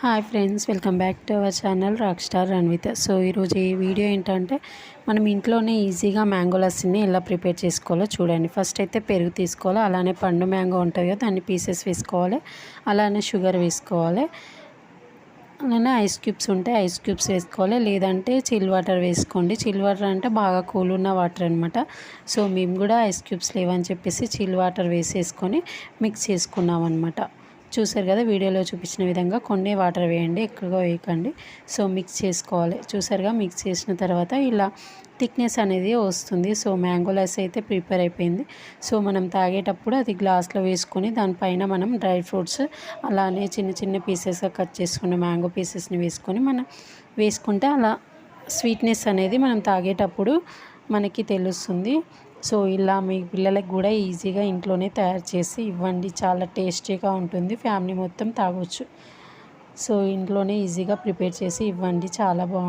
Hi friends welcome back to our channel rock star Ranvitha so ఈరోజు ఈ video ఏంటంటే మనం ఇంట్లోనే ఈజీగా మ్యాంగో లస్సీని ఎలా ప్రిపేర్ చేసుకోవాలో చూడండి. ఫస్ట్ అయితే పెరుగు తీసుకోవాలి అలానే పండు మ్యాంగో ఉంటాయో దాన్ని పీసెస్ వేసుకోవాలి అలానే షుగర్ వేసుకోవాలి అలానే ఐస్ క్యూబ్స్ ఉంటే ఐస్ క్యూబ్స్ వేసుకోవాలి లేదంటే చిల్ వాటర్ వేసుకోండి. చిల్ వాటర్ అంటే బాగా కూల్ ఉన్న వాటర్ అనమాట సో మేము కూడా ఐస్ క్యూబ్స్ లేవని చెప్పేసి చిల్ వాటర్ వేసేసుకొని మిక్స్ చేసుకున్నాం అనమాట చూసారు కదా వీడియోలో చూపించిన విధంగా కొన్ని వాటర్ వేయండి ఎక్కువగా వేయకండి. సో మిక్స్ చేసుకోవాలి. చూసారుగా మిక్స్ చేసిన తర్వాత ఇలా థిక్నెస్ అనేది వస్తుంది. సో మ్యాంగో లెస్ అయితే ప్రిపేర్ అయిపోయింది. సో మనం తాగేటప్పుడు అది గ్లాస్లో వేసుకొని దానిపైన మనం డ్రై ఫ్రూట్స్ అలానే చిన్న చిన్న పీసెస్గా కట్ చేసుకున్న మ్యాంగో పీసెస్ని వేసుకొని మనం వేసుకుంటే అలా స్వీట్నెస్ అనేది మనం తాగేటప్పుడు మనకి తెలుస్తుంది. సో ఇలా మీ పిల్లలకు కూడా ఈజీగా ఇంట్లోనే తయారు చేసి ఇవ్వండి. చాలా టేస్టీగా ఉంటుంది. ఫ్యామిలీ మొత్తం తాగొచ్చు. సో ఇంట్లోనే ఈజీగా ప్రిపేర్ చేసి ఇవ్వండి. చాలా బాగుంటుంది